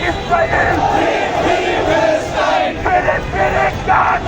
Israel! Philipp, Philipp, God!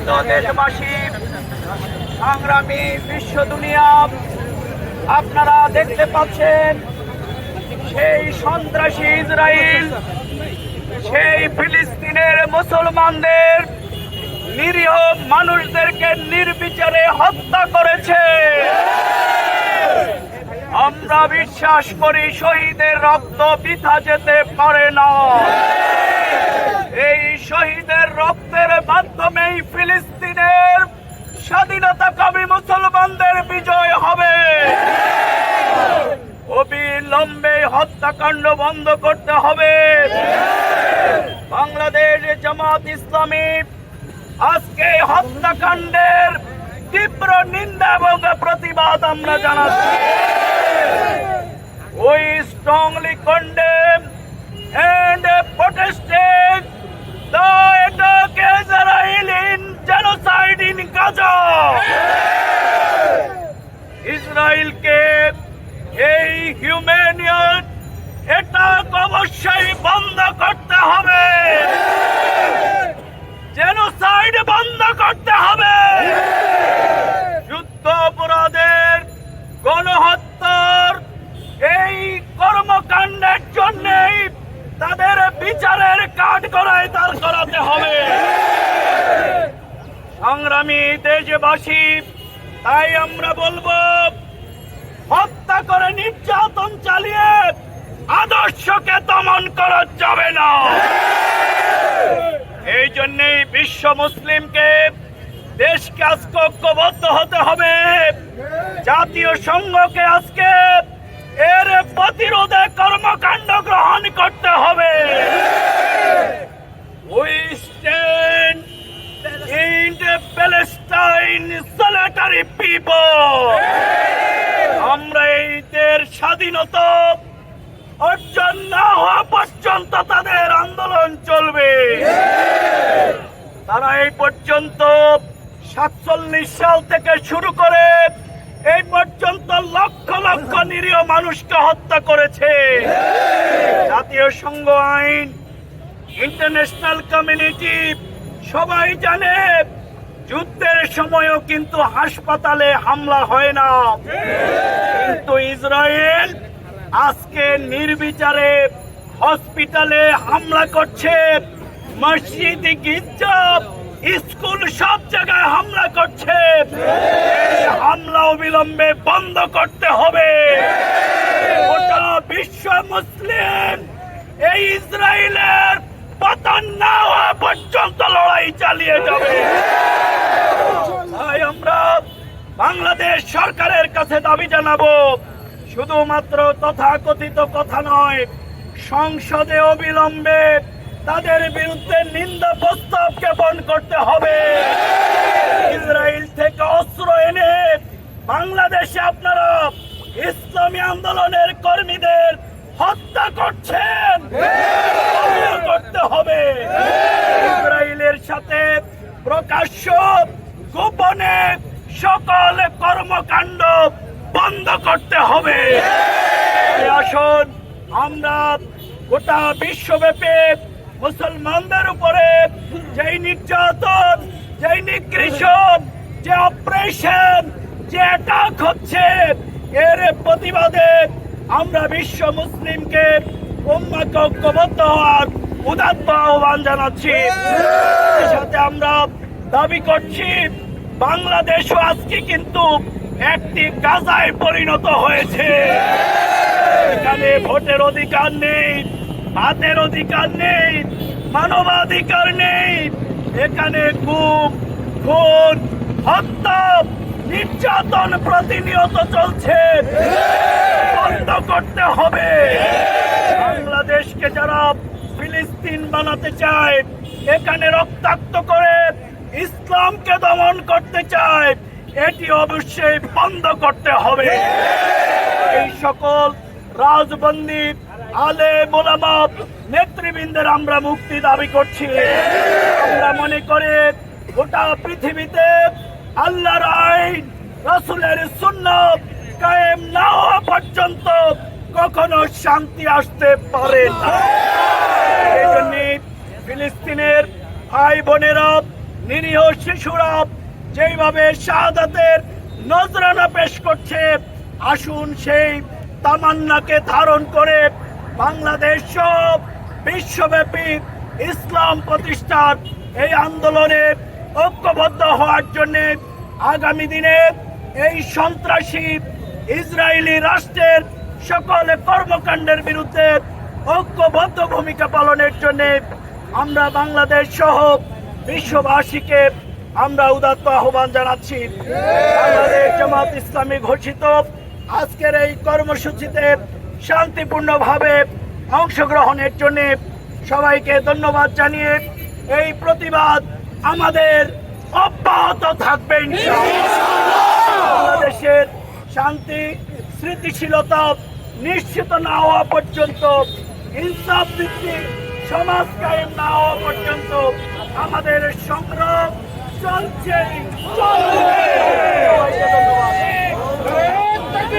সম্মানিত দেশবাসী, সংগ্রামী বিশ্ব দুনিয়া, আপনারা দেখতে পাচ্ছেন সেই সন্ত্রাসী ইসরায়েল সেই ফিলিস্তিনের মুসলমানদের নিরীহ মানুষদেরকে নির্বিচারে হত্যা করেছে। আমরা বিশ্বাস করি শহীদের রক্ত বৃথা যেতে পারে না। শহীদের রক্তের মাধ্যমেই ফিলিস্তিনের স্বাধীনতা কবি মুসলমানদের বিজয় হবে। অবিলম্বে হত্যাকাণ্ড বন্ধ করতে হবে। বাংলাদেশ জামাত ইসলামী আজকে হত্যাকাণ্ডের তীব্র নিন্দা এবং প্রতিবাদ আমরা জানাচ্ছি। ওই strongly ইসরায়েলকে এই হিউম্যানিয়ন এটা অবশ্যই বন্ধ করতে হবে। জেনোসাইড বন্ধ করতে হবে। যুদ্ধ অপরাধের গণহত্যার এই কর্মকাণ্ডের জন্যই তাদের বিচারের কাঠ করায় দাঁড় করাতে হবে। সংগ্রামী দেশবাসী, তাই আমরা বলব, হত্যা করে নির্যাতন চালিয়ে আদর্শকে দমন করা যাবে না। এই জন্যই বিশ্ব মুসলিমকে দেশকে আজকে ঐক্যবদ্ধ হতে হবে। জাতীয় সংঘকে আজকে এর প্রতিরোধে কর্মকাণ্ড গ্রহণ করতে হবে। Solitary people. আমরা এই স্বাধীনতা অর্জন না হওয়া পর্যন্ত তাদের আন্দোলন চলবে তারা এই পর্যন্ত সাতচল্লিশ সাল থেকে শুরু করে এই পর্যন্ত লক্ষ লক্ষ নিরীহ মানুষকে হত্যা করেছে জাতীয় সংঘ আইন ইন্টারন্যাশনাল কমিউনিটি সবাই জানে যুদ্ধের সময়ও কিন্তু হাসপাতালে হামলা হয় না। কিন্তু ইসরায়েল আজকে নির্বিচারে হসপিটালে হামলা করছে। মসজিদ গির্জা স্কুল সব জায়গায় হামলা করছে। হামলা অবিলম্বে বন্ধ করতে হবে। গোটা বিশ্ব মুসলিম এই ইসরায়েলের পতন না হওয়া পর্যন্ত লড়াই চালিয়ে যাবে। বাংলাদেশ সরকারের কাছে দাবি জানাব, শুধুমাত্র তথাকথিত কথা নয়, সংসদে অবিলম্বে তাদের বিরুদ্ধে নিন্দা প্রস্তাব জ্ঞাপন করতে হবে। ইসরায়েল থেকে অস্ত্র এনে বাংলাদেশে আপনারা ইসলামী আন্দোলনের কর্মীদের হত্যা করছেন। করতে হবে। ইসরায়েলের সাথে প্রকাশ্য গোপনে সকল কর্মকাণ্ড বন্ধ করতে হবে। আসুন আমরা গোটা বিশ্বব্যাপী মুসলমানদের উপরে যেই নির্যাতন যেই নিগৃষণ যে অপারেশন যে অ্যাটাক হচ্ছে এর প্রতিবাদে আমরা বিশ্ব মুসলিমকে উম্মাকে ঐক্যবদ্ধ হওয়ার উদাত্ত আহ্বান জানাচ্ছি। সাথে আমরা দাবি করছি বাংলাদেশও আজকে কিন্তু একটি গাজায় পরিণত হয়েছে। এখানে ভোটের অধিকার নেই, হাতের অধিকার নেই, মানবাধিকার নেই। এখানে গুম, খুন, হত্যা, নির্যাতন প্রতিনিয়ত চলছে। বন্ধ করতে হবে। বাংলাদেশকে যারা ফিলিস্তিন বানাতে চায়, এখানে রক্তাক্ত করে ইসলামকে দমন করতে চায়, এটি অবশ্যই বন্ধ করতে হবে। এই সকল রাজবন্দী, আলে মোলামা নেতৃবৃন্দের আমরা মুক্তি দাবি করছি। আমরা মনে করে গোটা পৃথিবীতে আল্লাহর আইন, রসুলের সুন্নত কায়েম না হওয়া পর্যন্ত কখনো শান্তি আসতে পারে না। ফিলিস্তিনের ভাই বোনেরা নিরীহ শিশুরা যেইভাবে শাহাদাতের নজরানা পেশ করছে, আসুন সেই তামান্নাকে ধারণ করে বাংলাদেশ সব বিশ্বব্যাপী ইসলাম প্রতিষ্ঠার এই আন্দোলনে ঐক্যবদ্ধ হওয়ার জন্য আগামী দিনে এই সন্ত্রাসী ইসরায়েলি রাষ্ট্রের সকল কর্মকাণ্ডের বিরুদ্ধে ঐক্যবদ্ধ ভূমিকা পালনের জন্য আমরা বাংলাদেশ সহ বিশ্ববাসীকে আমরা উদাত্ত আহ্বান জানাচ্ছি জামাত ইসলামী ঘোষিত আজকের এই কর্মসূচিতে শান্তিপূর্ণভাবে অংশগ্রহণের জন্য সবাইকে ধন্যবাদ জানিয়ে এই প্রতিবাদ আমাদের অব্যাহত থাকবে। বাংলাদেশের শান্তি, স্মৃতিশীলতা নিশ্চিত না হওয়া পর্যন্ত, ইনসাফ ভিত্তিক সমাজ কায়েম না হওয়া পর্যন্ত আমাদের সংগ্রাম চলছে চলবে